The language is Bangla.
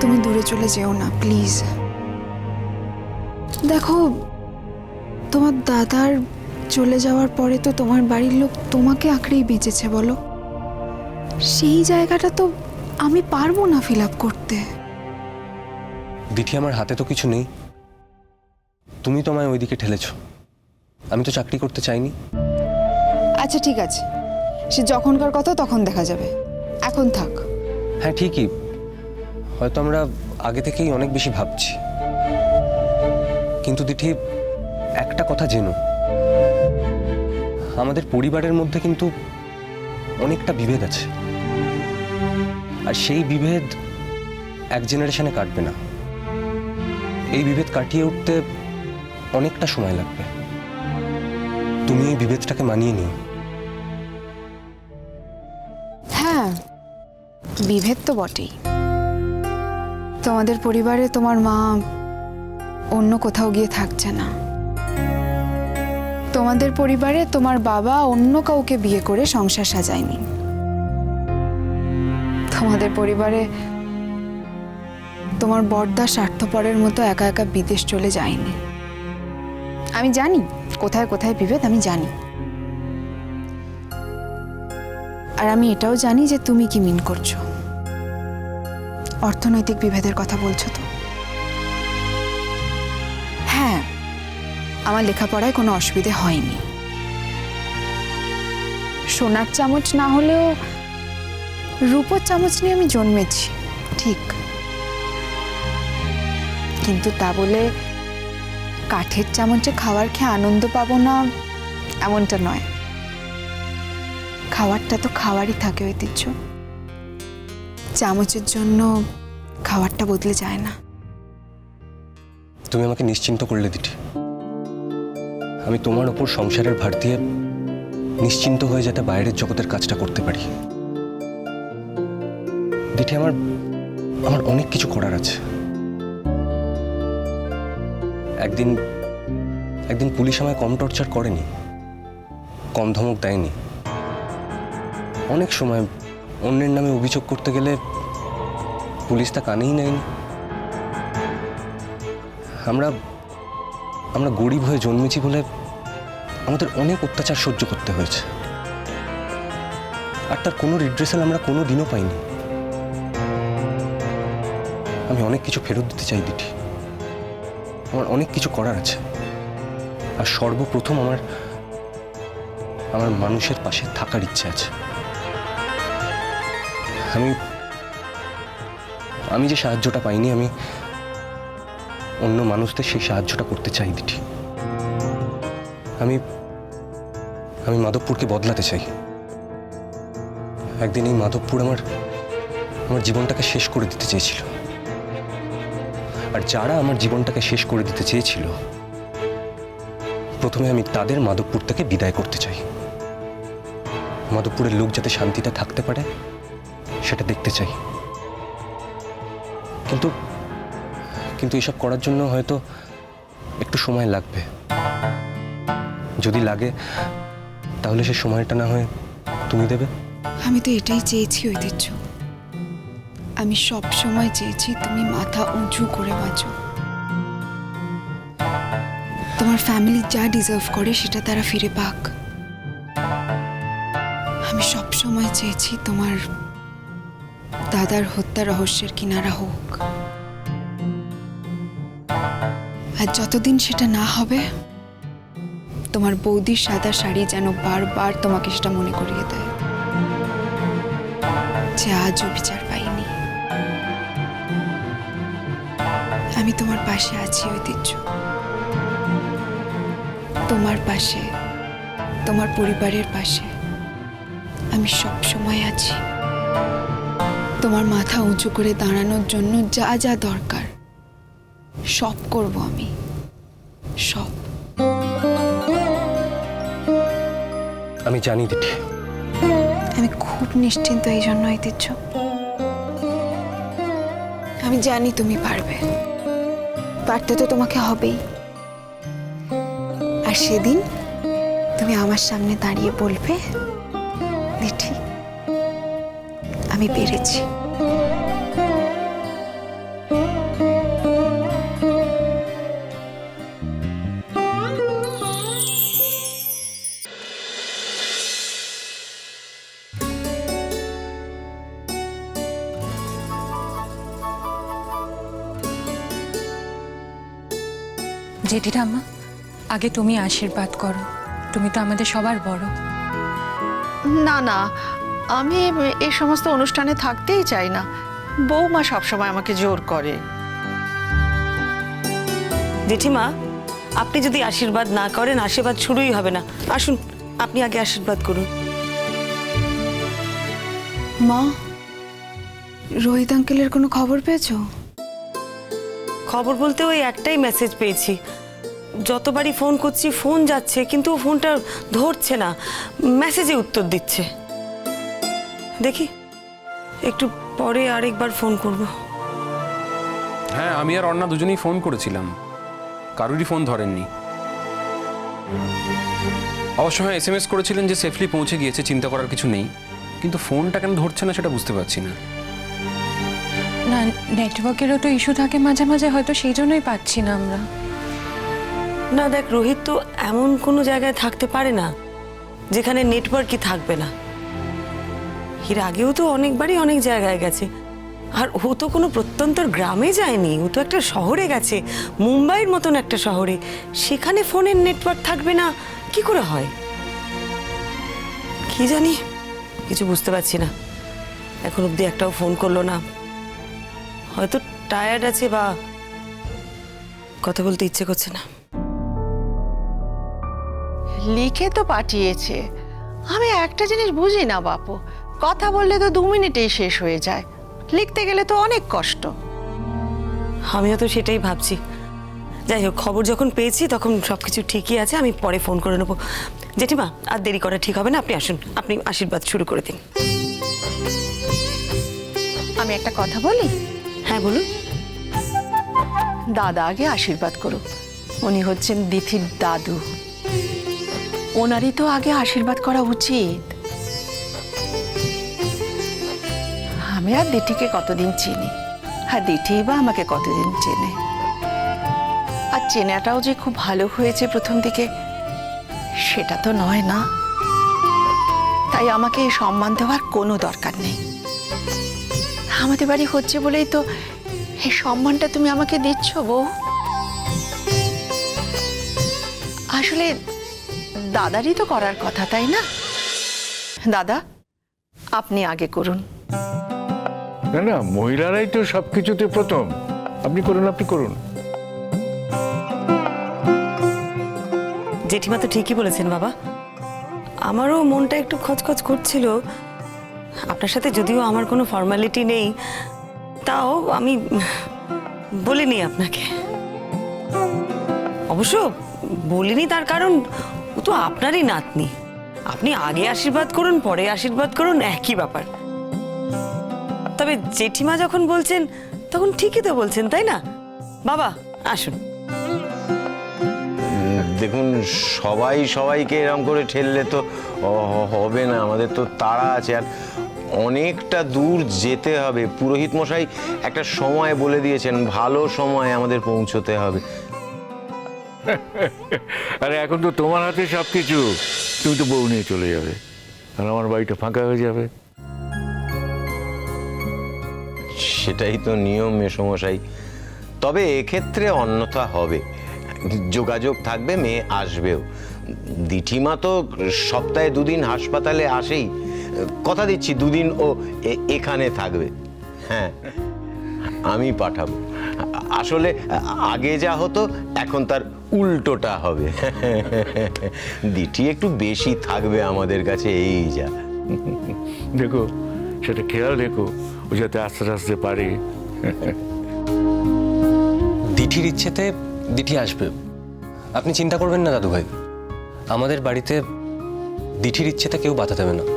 তুমি দূরে চলে যেও না প্লিজ দেখো তোমার দাদার চলে যাওয়ার পরে তো তোমার বাড়ির লোক তোমাকে আঁকড়েই বেঁচেছে বলো। সেই জায়গাটা তো আমি পারব না ফিল আপ করতে। দিঠি আমার হাতে তো কিছু নেই। তুমি তো আমায় ওইদিকে ঠেলেছ। আমি তো চাকরি করতে চাইনি। আচ্ছা ঠিক আছে। সে যখনকার কথা তখন দেখা যাবে। এখন থাক। হ্যাঁ ঠিকই। হয়তো আমরা আগে থেকেই অনেক বেশি ভাবছি। কিন্তু দিঠি, একটা কথা জেনো। আমাদের পরিবারের মধ্যে কিন্তু অনেকটা বিভেদ আছে। আর সেই বিভেদ এক জেনারেশনে কাটবে না। এই বিভেদ কাটিয়ে উঠতে অনেকটা সময় লাগবে। তুমি এই বিভেদটাকে মানিয়ে নিও। হ্যাঁ বিভেদ তো বটেই। তোমাদের পরিবারে তোমার মা অন্য কোথাও গিয়ে থাকছে না। তোমাদের পরিবারে তোমার বাবা অন্য কাউকে বিয়ে করে সংসার সাজায়নি। তোমাদের পরিবারে তোমার বর্দা স্বার্থপরের মতো একা একা বিদেশ চলে যায়নি। আমি জানি, কোথায় কোথায় বিভেদ, আমি জানি। আর আমি এটাও জানি যে তুমি কি মিন করছ। অর্থনৈতিক বিভেদের কথা বলছো তো? হ্যাঁ আমার লেখাপড়ায় কোনো অসুবিধে হয়নি। সোনার চামচ না হলেও রূপোর চামচ নিয়ে আমি জন্মেছি, ঠিক। কিন্তু তা বলে কাঠের চামচে খাবার খেয়ে আনন্দ পাবো না, এমনটা নয়। খাবারটা তো খাওয়ারই থাকে ঐতিহ্য। চামচের জন্য খাবারটা বদলে যায় না। তুমি আমাকে নিশ্চিন্ত করলে দিঠি আমি তোমার ওপর সংসারের ভার দিয়ে নিশ্চিন্ত হয়ে যাতে বাইরের জগতের কাজটা করতে পারি। দিঠি আমার আমার অনেক কিছু করার আছে। একদিন একদিন পুলিশ আমায় কম টর্চার করেনি, কম ধমক দেয়নি। অনেক সময় অন্যের নামে অভিযোগ করতে গেলে পুলিশ তা কানেই নেয়নি। আমরা আমরা গরিব হয়ে জন্মেছি বলে আমাদের অনেক অত্যাচার সহ্য করতে হয়েছে। আর তার কোনো রিড্রেসাল আমরা কোনো দিনও পাইনি। আমি অনেক কিছু ফেরত দিতে চাই দিটি আমার অনেক কিছু করার আছে। আর সর্বপ্রথম আমার আমার মানুষের পাশে থাকার ইচ্ছে আছে। আমি আমি যে সাহায্যটা পাইনি, আমি অন্য মানুষদের সেই সাহায্যটা করতে চাই, দিঠি। আমি আমি মাধবপুরকে বদলাতে চাই। একদিন এই মাধবপুর আমার আমার জীবনটাকে শেষ করে দিতে চেয়েছিল। আর যারা আমার জীবনটাকে শেষ করে দিতে চেয়েছিল, প্রথমে আমি তাদের মাধবপুর থেকে বিদায় করতে চাই। মাধবপুরের লোক যাতে শান্তিতে থাকতে পারে সেটা দেখতে চাই। কিন্তু কিন্তু এসব করার জন্য হয়তো একটু সময় লাগবে। যদি লাগে, তাহলে সে সময়টা না হয় তুমি দেবে। আমি তো এটাই চেয়েছি ঐতিহ্য। আমি সব সময় চেয়েছি তুমি মাথা উঁচু করে বাঁচো। তোমার ফ্যামিলি যা ডিজার্ভ করে সেটা তারা ফিরে পাক। আমি সব সময় চেয়েছি তোমার দাদার হত্যা রহস্যের কিনারা হোক। আর যতদিন সেটা না হবে, তোমার বৌদির সাদা শাড়ি যেন বারবার তোমাকে সেটা মনে করিয়ে দেয়। যে আজও বিচার পাইনি। আমি তোমার পাশে আছি, ঐতিহ্য। তোমার পাশে, তোমার পরিবারের পাশে আমি সব সময় আছি। তোমার মাথা উঁচু করে দাঁড়ানোর জন্য যা যা দরকার। সব করব আমি। সব। আমি জানি দিঠি আমি খুব নিশ্চিন্ত এই জন্য ঐতিহ্য। আমি জানি তুমি পারবে। পারতে তো তোমাকে হবেই। আর সেদিন তুমি আমার সামনে দাঁড়িয়ে বলবে দিঠি আমি পেরেছি। জেঠি ঠাম্মা আগে তুমি আশীর্বাদ করো। তুমি তো আমাদের সবার বড়। না না আমি এই সমস্ত অনুষ্ঠানে থাকতেই চাই না। বৌমা সবসময় আমাকে জোর করে। জেঠিমা আপনি যদি আশীর্বাদ না করেন আশীর্বাদ শুরুই হবে না। আসুন আপনি আগে আশীর্বাদ করুন। মা রোহিত আঙ্কেলের কোনো খবর পেয়েছ? খবর বলতে ওই একটাই মেসেজ পেয়েছি। যতবারই ফোন করছি ফোন যাচ্ছে কিন্তু ও ফোনটা ধরছে না। মেসেজে উত্তর দিচ্ছে। দেখি একটু পরে আরেকবার ফোন করব। হ্যাঁ আমি আর অর্ণা দুজনেই ফোন করেছিলাম। কারোরই ফোন ধরেননি। অবশ্য হ্যাঁ এস এম এস করেছিলেন যে সেফলি পৌঁছে গিয়েছে চিন্তা করার কিছু নেই। কিন্তু ফোনটা কেন ধরছে না সেটা বুঝতে পারছি না। না নেটওয়ার্কেরও তো ইস্যু থাকে মাঝে মাঝে হয়তো সেই জন্যই পাচ্ছি না আমরা। না দেখ রোহিত তো এমন কোনো জায়গায় থাকতে পারে না যেখানে নেটওয়ার্কই থাকবে না। এর আগেও তো অনেকবারই অনেক জায়গায় গেছে। আর ও তো কোনো প্রত্যন্তর গ্রামে যায়নি, ও তো একটা শহরে গেছে, মুম্বাইয়ের মতন একটা শহরে। সেখানে ফোনের নেটওয়ার্ক থাকবে না, কি করে হয়? কি জানি, কিছু বুঝতে পারছি না। এখন অবধি একটাও ফোন করল না। হয়তো টায়ার্ড আছে বা কথা বলতে ইচ্ছে করছে না। লিখে তো পাঠিয়েছে। আমি একটা জিনিস বুঝি না বাপু কথা বললে তো দু মিনিটেই শেষ হয়ে যায়। লিখতে গেলে তো অনেক কষ্ট। আমিও তো সেটাই ভাবছি। যাই হোক খবর যখন পেয়েছি তখন সব কিছু ঠিকই আছে আমি পরে ফোন করে নেব। জেঠিমা আর দেরি করা ঠিক হবে না আপনি আসুন। আপনি আশীর্বাদ শুরু করে দিন। আমি একটা কথা বলি? হ্যাঁ বলুন। দাদা আগে আশীর্বাদ করুক। উনি হচ্ছেন দিথির দাদু। ওনারই তো আগে আশীর্বাদ করা উচিত। আমি আর দিঠিকে কতদিন চিনি? আর দিঠি বা আমাকে কতদিন চেনে? আর চেনাটাও যে খুব ভালো হয়েছে প্রথম দিকে, সেটা তো নয় না। তাই আমাকে এই সম্মান দেওয়ার কোনো দরকার নেই। আমাদের বাড়ি হচ্ছে বলেই তো এই সম্মানটা তুমি আমাকে দিচ্ছ বউ। আসলে দাদারই তো করার কথা, তাই না? দাদা, আপনি আগে করুন। না না, মহিলারাই তো সব কিছুতে প্রথম। আপনি করুন আপনি করুন। জেঠিমা তো ঠিকই বলেছেন, বাবা। আমারও মনটা একটু খচখচ করছিল। আপনার সাথে যদিও আমার কোনো ফর্মালিটি নেই, তাও আমি বলিনি আপনাকে। অবশ্য বলিনি তার কারণ, ও তো আপনারই নাতনি। আপনি আগে আশীর্বাদ করুন, পরে আশীর্বাদ করুন, একই ব্যাপার। তবে জেঠিমা যখন বলছেন তখন ঠিকই তো বলছেন তাই না? বাবা আসুন। দেখুন সবাই সবাইকে এরকম করে ঠেললে তো হবে না আমাদের তো তাড়া আছে। আর অনেকটা দূর যেতে হবে। পুরোহিত মশাই একটা সময় বলে দিয়েছেন ভালো সময় আমাদের পৌঁছতে হবে। আরে এখন তো তোমার হাতে সব কিছু তুমি তো বউ নিয়ে চলে যাবে। আর আমার বাড়িটা ফাঁকা হয়ে যাবে। সেটাই তো নিয়ম, মেসমশাই। তবে এক্ষেত্রে অন্যথা হবে। যোগাযোগ থাকবে, মেয়ে আসবেও। দিঠিমা তো সপ্তাহে দুদিন হাসপাতালে আসেই। কথা দিচ্ছি, দুদিন ও এখানে থাকবে। হ্যাঁ আমি পাঠাবো। আসলে আগে যা হতো, এখন তার উল্টোটা হবে। দিঠি একটু বেশি থাকবে আমাদের কাছে, এই যা। দেখো, সেটা খেয়াল রেখো। যাতে আস্তে আস্তে পারি। দিঠির ইচ্ছেতে দিঠি আসবে। আপনি চিন্তা করবেন না দাদু ভাই আমাদের বাড়িতে দিঠির ইচ্ছেতে কেউ বাধা দেবে না।